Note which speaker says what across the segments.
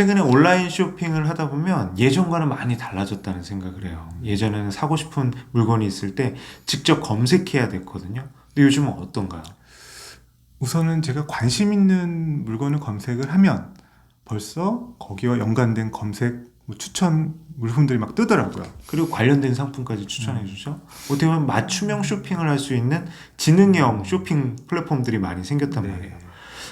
Speaker 1: 최근에 온라인 쇼핑을 하다 보면 예전과는 많이 달라졌다는 생각을 해요. 예전에는 사고 싶은 물건이 있을 때 직접 검색해야 됐거든요. 근데 요즘은 어떤가요?
Speaker 2: 우선은 제가 관심 있는 물건을 검색을 하면 벌써 거기와 연관된 검색 뭐 추천 물품들이 막 뜨더라고요.
Speaker 1: 그리고 관련된 상품까지 추천해 주죠. 어떻게 보면 맞춤형 쇼핑을 할 수 있는 지능형 쇼핑 플랫폼들이 많이 생겼단
Speaker 2: 네.
Speaker 1: 말이에요.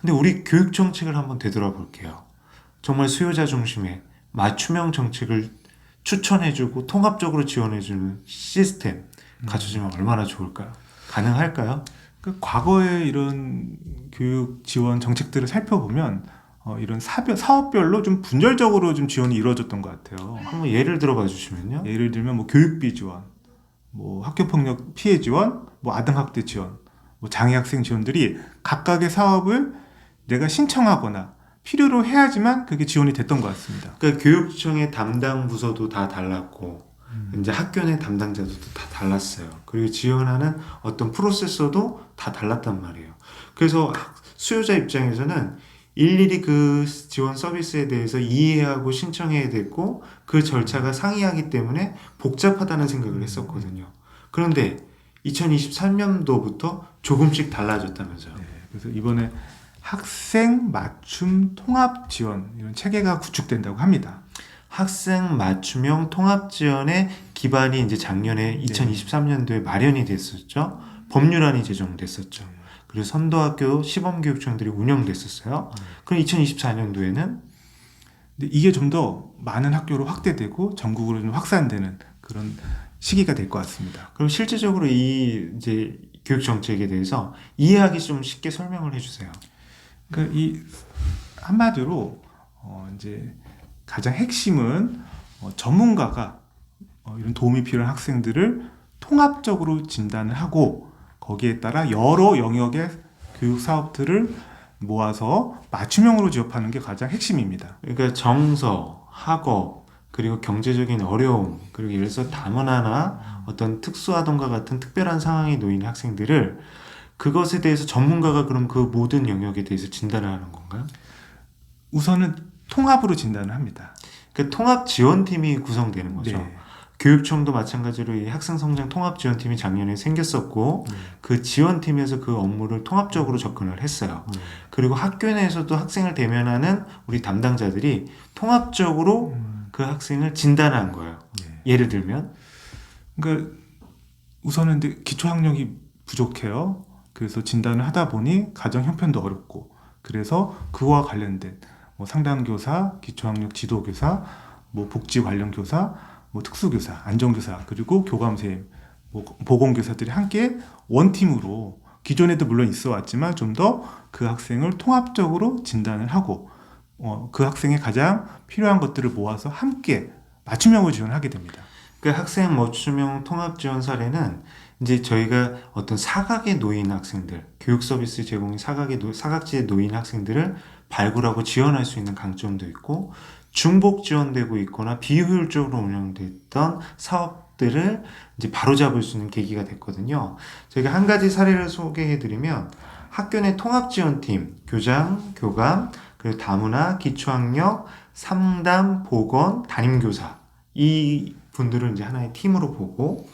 Speaker 1: 근데 우리 교육 정책을 한번 되돌아볼게요. 정말 수요자 중심의 맞춤형 정책을 추천해주고 통합적으로 지원해주는 시스템 갖춰지면 얼마나 좋을까요? 가능할까요?
Speaker 2: 그 과거의 이런 교육 지원 정책들을 살펴보면 어, 이런 사별, 사업별로 좀 분열적으로 좀 지원이 이루어졌던 것 같아요.
Speaker 1: 한번 예를 들어봐 주시면요.
Speaker 2: 예를 들면 뭐 교육비 지원, 뭐 학교폭력 피해 지원, 뭐 아동학대 지원, 뭐 장애학생 지원들이 각각의 사업을 내가 신청하거나 필요로 해야지만 그게 지원이 됐던 것 같습니다.
Speaker 1: 그러니까 교육청의 담당 부서도 다 달랐고 이제 학교 내 담당자도 다 달랐어요. 그리고 지원하는 어떤 프로세서도 다 달랐단 말이에요. 그래서 학- 수요자 입장에서는 일일이 그 지원 서비스에 대해서 이해하고 신청해야 됐고 그 절차가 상이하기 때문에 복잡하다는 생각을 했었거든요. 그런데 2023년도부터 조금씩 달라졌다면서요.
Speaker 2: 네, 그래서 이번에 학생 맞춤 통합 지원 이런 체계가 구축된다고 합니다.
Speaker 1: 학생 맞춤형 통합 지원의 기반이 이제 작년에 2023년도에 마련이 됐었죠. 법률안이 제정됐었죠. 그리고 선도학교 시범교육청들이 운영됐었어요. 그럼 2024년도에는
Speaker 2: 근데 이게 좀 더 많은 학교로 확대되고 전국으로 좀 확산되는 그런 시기가 될 것 같습니다.
Speaker 1: 그럼 실제적으로 이 이제 교육 정책에 대해서 이해하기 좀 쉽게 설명을 해주세요.
Speaker 2: 그러니까 이 한마디로 어 이제 가장 핵심은 어 전문가가 어 이런 도움이 필요한 학생들을 통합적으로 진단을 하고 거기에 따라 여러 영역의 교육 사업들을 모아서 맞춤형으로 지원하는 게 가장 핵심입니다.
Speaker 1: 그러니까 정서, 학업, 그리고 경제적인 어려움, 그리고 예를 들어서 다문화나 어떤 특수아동과 같은 특별한 상황에 놓인 학생들을 그것에 대해서 전문가가 그럼 그 모든 영역에 대해서 진단을 하는 건가요?
Speaker 2: 우선은 통합으로 진단을 합니다.
Speaker 1: 그 통합 지원팀이 구성되는 거죠.
Speaker 2: 네.
Speaker 1: 교육청도 마찬가지로 이 학생 성장 통합 지원팀이 작년에 생겼었고
Speaker 2: 네.
Speaker 1: 그 지원팀에서 그 업무를 통합적으로 접근을 했어요.
Speaker 2: 네.
Speaker 1: 그리고 학교 내에서도 학생을 대면하는 우리 담당자들이 통합적으로
Speaker 2: 음,
Speaker 1: 그 학생을 진단한 거예요.
Speaker 2: 네.
Speaker 1: 예를 들면
Speaker 2: 그러니까 우선은 기초 학력이 부족해요. 그래서 진단을 하다 보니 가정 형편도 어렵고 그래서 그와 관련된 뭐 상담교사, 기초학력 지도교사, 뭐 복지 관련 교사, 뭐 특수교사, 안전교사 그리고 교감선생님, 뭐 보건교사들이 함께 원팀으로 기존에도 물론 있어 왔지만 좀 더 그 학생을 통합적으로 진단을 하고 어, 그 학생의 가장 필요한 것들을 모아서 함께 맞춤형으로 지원하게 됩니다.
Speaker 1: 그 학생 맞춤형 통합 지원 사례는 이제 저희가 어떤 사각에 놓인 학생들, 교육 서비스 제공이 사각에 놓, 사각지에 놓인 학생들을 발굴하고 지원할 수 있는 강점도 있고 중복 지원되고 있거나 비효율적으로 운영됐던 사업들을 이제 바로잡을 수 있는 계기가 됐거든요. 저희가 한 가지 사례를 소개해 드리면 학교 내 통합 지원팀, 교장, 교감, 그리고 다문화, 기초학력, 상담, 보건, 담임교사 이 분들을 이제 하나의 팀으로 보고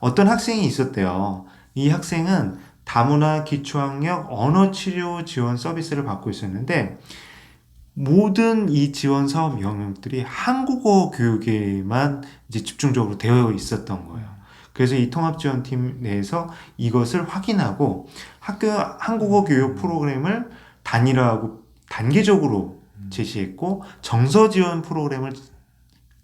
Speaker 1: 어떤 학생이 있었대요. 이 학생은 다문화 기초학력 언어 치료 지원 서비스를 받고 있었는데 모든 이 지원 사업 영역들이 한국어 교육에만 이제 집중적으로 되어 있었던 거예요. 그래서 이 통합 지원팀 내에서 이것을 확인하고 학교 한국어 교육 프로그램을 단일화하고 단계적으로 제시했고 정서 지원 프로그램을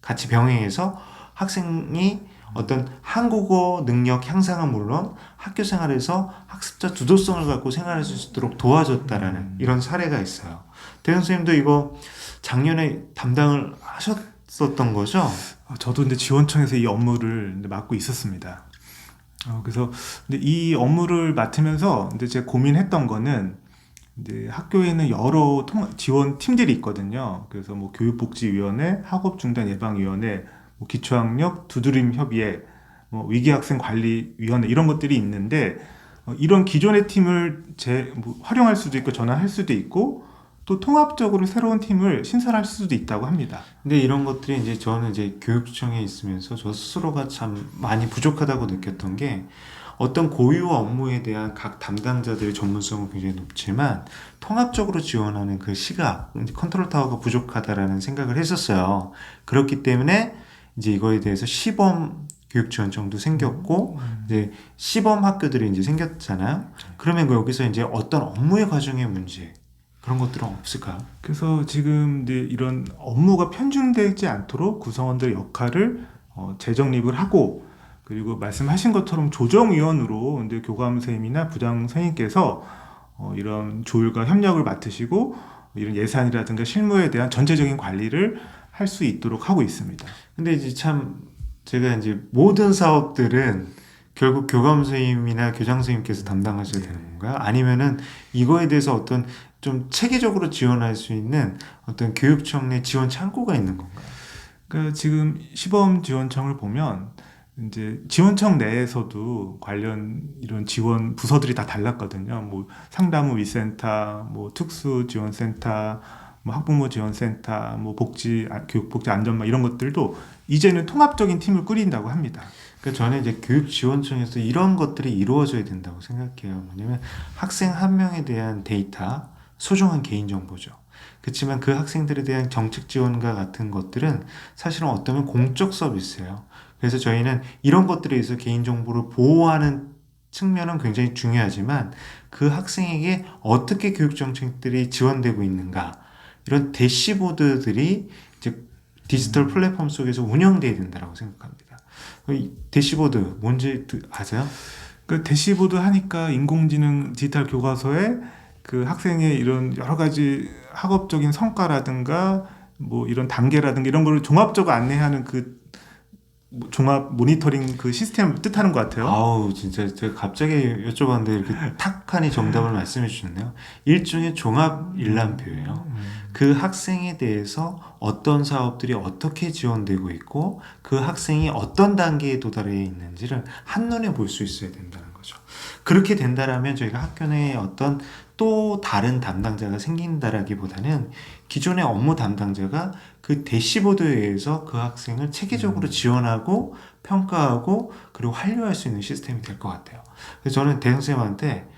Speaker 1: 같이 병행해서 학생이 어떤 한국어 능력 향상은 물론 학교 생활에서 학습자 주도성을 갖고 생활할 수 있도록 도와줬다라는
Speaker 2: 음.
Speaker 1: 이런 사례가 있어요. 대현 선생님도 이거 작년에 담당을 하셨었던 거죠?
Speaker 2: 어, 저도 근데 지원청에서 이 업무를 이제 맡고 있었습니다. 어, 그래서 근데 이 업무를 맡으면서 근데 제가 고민했던 거는 이제 학교에는 여러 통, 지원 팀들이 있거든요. 그래서 뭐 교육복지위원회, 학업중단예방위원회, 뭐 기초학력 두드림 협의회, 뭐 위기학생 관리위원회 이런 것들이 있는데 어, 이런 기존의 팀을 제 뭐, 활용할 수도 있고 전환할 수도 있고 또 통합적으로 새로운 팀을 신설할 수도 있다고 합니다.
Speaker 1: 근데 이런 것들이 이제 저는 이제 교육청에 있으면서 저 스스로가 참 많이 부족하다고 느꼈던 게 어떤 고유 업무에 대한 각 담당자들의 전문성은 굉장히 높지만 통합적으로 지원하는 그 시각, 컨트롤 타워가 부족하다라는 생각을 했었어요. 그렇기 때문에 이제 이거에 대해서 시범 교육 지원청도 생겼고 이제 시범 학교들이 이제 생겼잖아요. 그러면 여기서 이제 어떤 업무의 과정의 문제 그런 것들은 없을까요?
Speaker 2: 그래서 지금 이제 이런 업무가 편중되지 않도록 구성원들의 역할을 어, 재정립을 하고 그리고 말씀하신 것처럼 조정위원으로 이제 교감 선생님이나 부장 선생님께서 어, 이런 조율과 협력을 맡으시고 이런 예산이라든가 실무에 대한 전체적인 관리를 할 수 있도록 하고 있습니다.
Speaker 1: 근데 이제 참 제가 이제 모든 사업들은 결국 교감 선생님이나 교장 선생님께서 담당하셔야 되는 건가요? 아니면은 이거에 대해서 어떤 좀 체계적으로 지원할 수 있는 어떤 교육청 내 지원 창구가 있는 건가요?
Speaker 2: 그러니까 지금 시범 지원청을 보면 이제 지원청 내에서도 관련 이런 지원 부서들이 다 달랐거든요. 뭐 상담 후 위센터, 뭐 특수 지원센터, 뭐 학부모 지원센터, 뭐 복지 아, 교육 복지 안전망 이런 것들도 이제는 통합적인 팀을 꾸린다고 합니다.
Speaker 1: 그러니까 저는 이제 교육지원청에서 이런 것들이 이루어져야 된다고 생각해요. 뭐냐면 학생 한 명에 대한 데이터, 소중한 개인정보죠. 그렇지만 그 학생들에 대한 정책 지원과 같은 것들은 사실은 어쩌면 공적 서비스예요. 그래서 저희는 이런 것들에 의해서 개인정보를 보호하는 측면은 굉장히 중요하지만 그 학생에게 어떻게 교육 정책들이 지원되고 있는가 이런 대시보드들이 이제 디지털 플랫폼 속에서 운영돼야 된다고 생각합니다. 이 대시보드 뭔지 드- 아세요?
Speaker 2: 그 대시보드 하니까 인공지능 디지털 교과서에 그 학생의 이런 여러 가지 학업적인 성과라든가 뭐 이런 단계라든가 이런 거를 종합적으로 안내하는 그뭐 종합 모니터링 그 시스템을 뜻하는 것 같아요.
Speaker 1: 아우 진짜 제가 갑자기 여쭤봤는데 이렇게 탁하니 정답을 말씀해 주셨네요. 일종의 종합 일람표예요. 그 학생에 대해서 어떤 사업들이 어떻게 지원되고 있고 그 학생이 어떤 단계에 도달해 있는지를 한눈에 볼 수 있어야 된다는 거죠. 그렇게 된다라면 저희가 학교 내에 어떤 또 다른 담당자가 생긴다라기보다는 기존의 업무 담당자가 그 대시보드에 의해서 그 학생을 체계적으로 지원하고 평가하고 그리고 환류할 수 있는 시스템이 될 것 같아요. 그래서 저는 대형 쌤한테 이제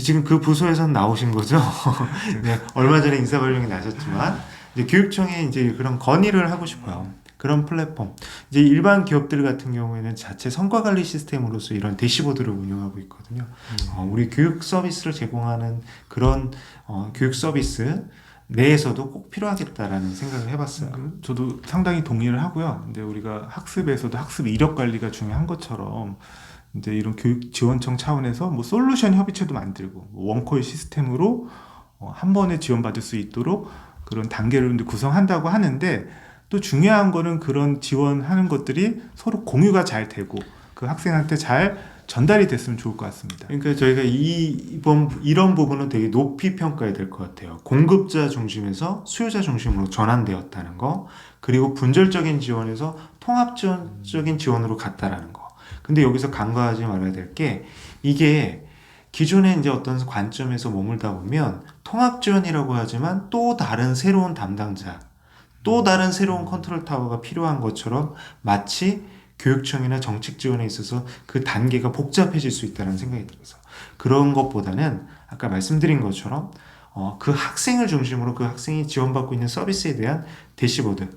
Speaker 1: 지금 그 부서에서 나오신 거죠. 네, 얼마 전에 인사 발령이 나셨지만 이제 교육청에 이제 그런 건의를 하고 싶어요. 그런 플랫폼. 이제 일반 기업들 같은 경우에는 자체 성과 관리 시스템으로서 이런 대시보드를 운영하고 있거든요. 어, 우리 교육 서비스를 제공하는 그런 어, 교육 서비스 내에서도 꼭 필요하겠다라는 생각을 해봤어요.
Speaker 2: 그 저도 상당히 동의를 하고요. 근데 우리가 학습에서도 학습 이력 관리가 중요한 것처럼 이제 이런 교육 지원청 차원에서 뭐 솔루션 협의체도 만들고 뭐 원코인 시스템으로 어, 한 번에 지원받을 수 있도록 그런 단계를 구성한다고 하는데 또 중요한 거는 그런 지원하는 것들이 서로 공유가 잘 되고 그 학생한테 잘 전달이 됐으면 좋을 것 같습니다.
Speaker 1: 그러니까 저희가 이 이번 이런 부분은 되게 높이 평가해야 될 것 같아요. 공급자 중심에서 수요자 중심으로 전환되었다는 거, 그리고 분절적인 지원에서 통합적인 지원으로 갔다라는 거. 근데 여기서 간과하지 말아야 될 게 이게 기존에 이제 어떤 관점에서 머물다 보면 통합 지원이라고 하지만 또 다른 새로운 담당자, 또 다른 새로운 컨트롤 타워가 필요한 것처럼 마치 교육청이나 정책 지원에 있어서 그 단계가 복잡해질 수 있다는 생각이 들어서 그런 것보다는 아까 말씀드린 것처럼 어, 그 학생을 중심으로 그 학생이 지원받고 있는 서비스에 대한 대시보드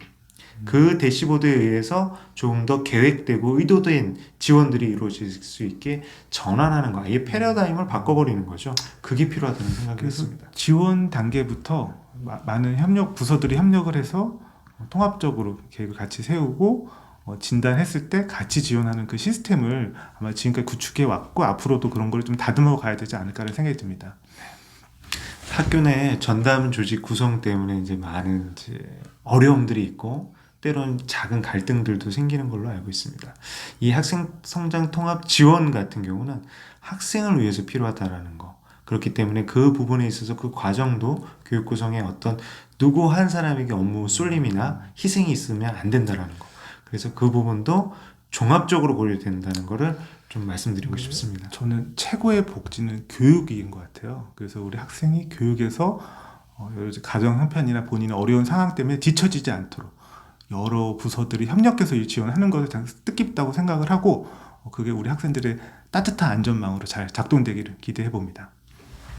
Speaker 1: 그 대시보드에 의해서 조금 더 계획되고 의도된 지원들이 이루어질 수 있게 전환하는 거 아예 패러다임을 바꿔버리는 거죠 그게 필요하다는 생각이 듭니다
Speaker 2: 지원 단계부터 마- 많은 협력 부서들이 협력을 해서 어, 통합적으로 계획을 같이 세우고 어, 진단했을 때 같이 지원하는 그 시스템을 아마 지금까지 구축해 왔고 앞으로도 그런 걸 좀 다듬어 가야 되지 않을까라는 생각이 듭니다.
Speaker 1: 학교 내 전담 조직 구성 때문에 이제 많은 이제 어려움들이 있고 때로는 작은 갈등들도 생기는 걸로 알고 있습니다. 이 학생 성장 통합 지원 같은 경우는 학생을 위해서 필요하다라는 거. 그렇기 때문에 그 부분에 있어서 그 과정도 교육 구성에 어떤 누구 한 사람에게 업무 쏠림이나 희생이 있으면 안 된다라는 거. 그래서 그 부분도 종합적으로 고려된다는 거를 좀 말씀드리고 싶습니다.
Speaker 2: 저는 최고의 복지는 교육인 것 같아요. 그래서 우리 학생이 교육에서 어, 여러 가지 가정 형편이나 본인의 어려운 상황 때문에 뒤처지지 않도록 여러 부서들이 협력해서 이 지원하는 것을 참 뜻깊다고 생각을 하고 어, 그게 우리 학생들의 따뜻한 안전망으로 잘 작동되기를 기대해 봅니다.